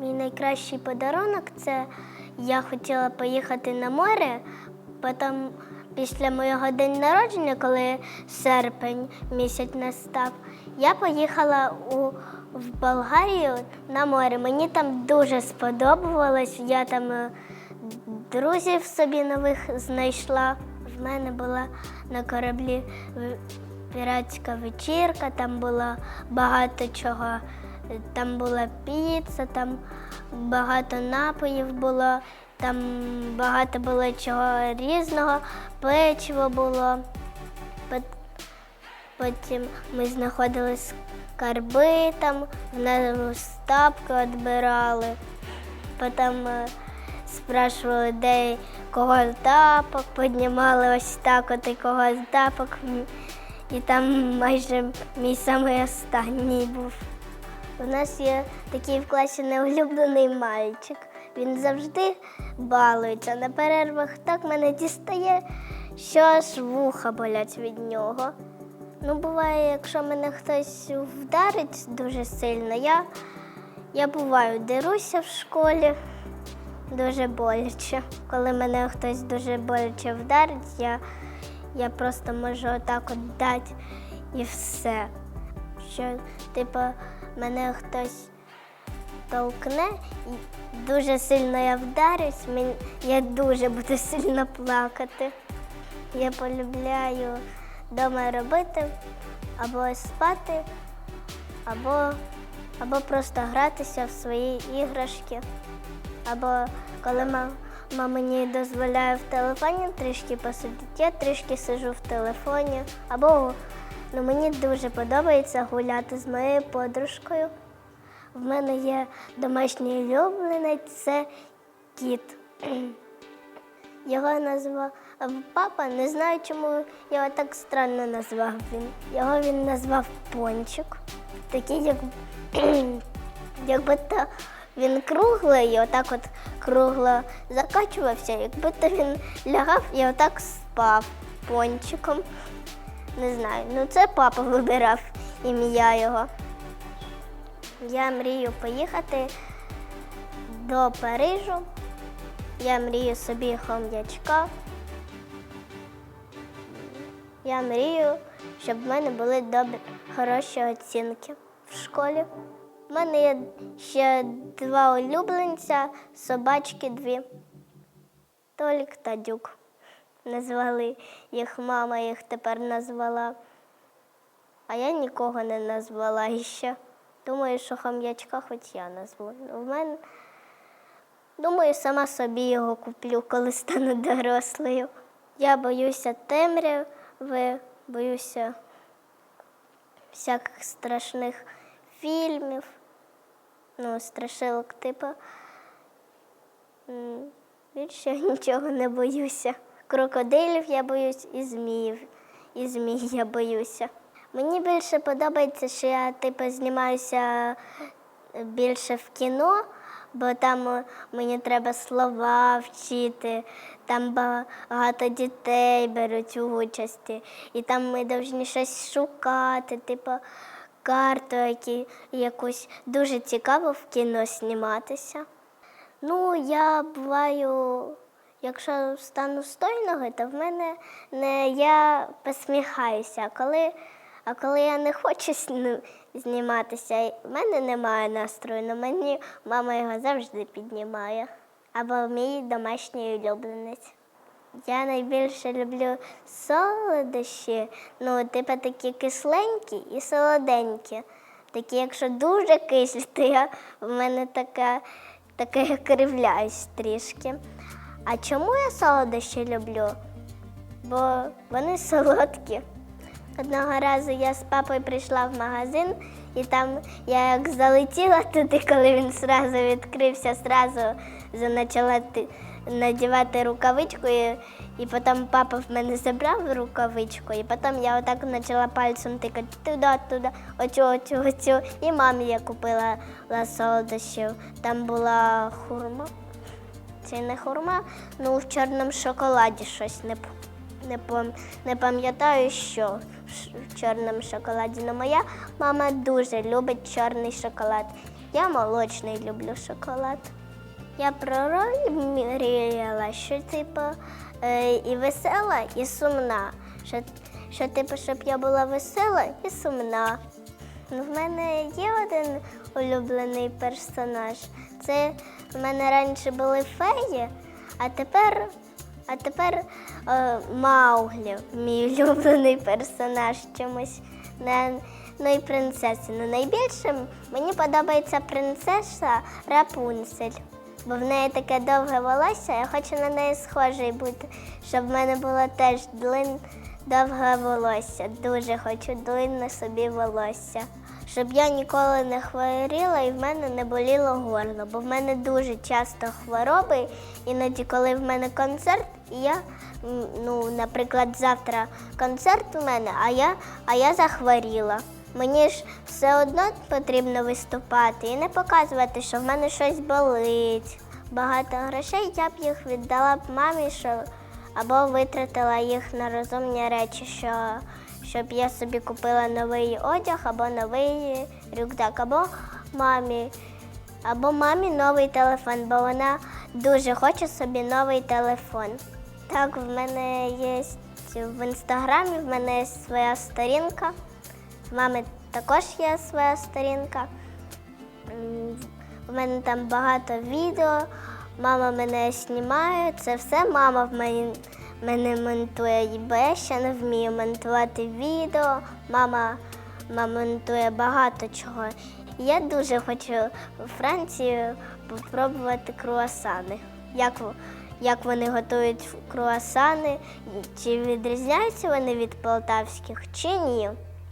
Мій найкращий подарунок це я хотіла поїхати на море. Потім, після моєго день народження, коли серпень місяць настав, я поїхала у, в Болгарію на море. Мені там дуже сподобалось. Я там е, друзів собі нових знайшла. В мене була на кораблі піратська вечірка, там було багато чого. Там була піца, там багато напоїв було, там багато було чого різного, печиво було. Потім ми знаходили скарби, там в нас стапки відбирали. Потім е, спрашували, де кого тапок, піднімали ось так, от і кого тапок. І там майже мій самий останній був. У нас є такий в класі неулюблений мальчик. Він завжди балується. На перервах так мене дістає, що аж вуха болять від нього. Ну, буває, якщо мене хтось вдарить дуже сильно, я, я буваю деруся в школі дуже боляче. Коли мене хтось дуже боляче вдарить, я, я просто можу отак от дати і все. Що, типу, мене хтось толкне, дуже сильно я вдарюсь, я дуже буду сильно плакати. Я полюбляю вдома робити або спати, або, або просто гратися в свої іграшки. Або коли мама мені дозволяє в телефоні трішки посидіти, я трішки сижу в телефоні. Або ну, мені дуже подобається гуляти з моєю подружкою. В мене є домашній улюбленець це кіт. Його назвав папа, не знаю, чому його так странно назвав він. Його він назвав Пончик. Такий, як, якби то він круглий, і отак от кругло закачувався, якби то він лягав і отак спав пончиком. Не знаю. Ну це папа вибирав ім'я його. Я мрію поїхати до Парижу. Я мрію собі хом'ячка. Я мрію, щоб в мене були добрі, хороші оцінки в школі. У мене є ще два улюбленця, собачки дві. Толік та Дюк. Назвали їх мама, їх тепер назвала. А я нікого не назвала іще. Думаю, що хом'ячка хоч я назву. Ну, В мене, думаю, сама собі його куплю, коли стану дорослою. Я боюся темряви, боюся всяких страшних фільмів, ну, страшилок типу. Більше нічого не боюся. Крокодилів я боюсь і зміїв. І змій я боюся. Мені більше подобається, що я типу знімаюся більше в кіно, бо там е, мені треба слова вчити, там багато дітей беруть участі, і там ми повинні щось шукати, типу карту, які, якусь дуже цікаво в кіно зніматися. Ну, я буваю, якщо стану стойного, то в мене не я посміхаюся. А коли, а коли я не хочу зніматися, в мене немає настрою, але мені мама його завжди піднімає. Або мій домашній улюбленець. Я найбільше люблю солодощі, ну, типу такі кисленькі і солоденькі. Такі, якщо дуже кислі, то я в мене така, така кривляюсь трішки. А чому я солодощі люблю? Бо вони солодкі. Одного разу я з папою прийшла в магазин, і там я як залетіла туди, коли він зразу відкрився, зразу почала надівати рукавичку, і, і потім папа в мене забрав рукавичку, і потім я отак почала пальцем тикати туди, туди, оцю, оцю, оцю. І мамі я купила ла солодощів. Там була хурма. Це не хурма, ну в чорному шоколаді щось не, не, не пам'ятаю, що в чорному шоколаді. Но моя мама дуже любить чорний шоколад. Я молочний люблю шоколад. Я про роль мріяла, що типу е, і весела, і сумна. Що, що типу, щоб я була весела і сумна. Ну, в мене є один улюблений персонаж. Це в мене раніше були феї, а тепер, а тепер е, Мауглі, мій улюблений персонаж чомусь. Не, ну і принцеси. Ну, найбільше мені подобається принцеса Рапунцель. Бо в неї таке довге волосся, я хочу на неї схожий бути, щоб в мене було теж длин, довге волосся. Дуже хочу длинне собі волосся. Щоб я ніколи не хворіла і в мене не боліло горло, бо в мене дуже часто хвороби. Іноді, коли в мене концерт, я, ну, наприклад, завтра концерт у мене, а я, а я захворіла. Мені ж все одно потрібно виступати і не показувати, що в мене щось болить. Багато грошей я б їх віддала б мамі, що або витратила їх на розумні речі, що, щоб я собі купила новий одяг, або новий рюкзак, або мамі, або мамі новий телефон, бо вона дуже хоче собі новий телефон. Так, в мене є в інстаграмі, в мене є своя сторінка. В мами також є своя сторінка. У мене там багато відео, мама мене знімає. Це все мама в мене, мене монтує, бо ще не вмію монтувати відео. Мама, мама монтує багато чого. Я дуже хочу у Франції спробувати круасани. Як, як вони готують круасани, чи відрізняються вони від полтавських, чи ні.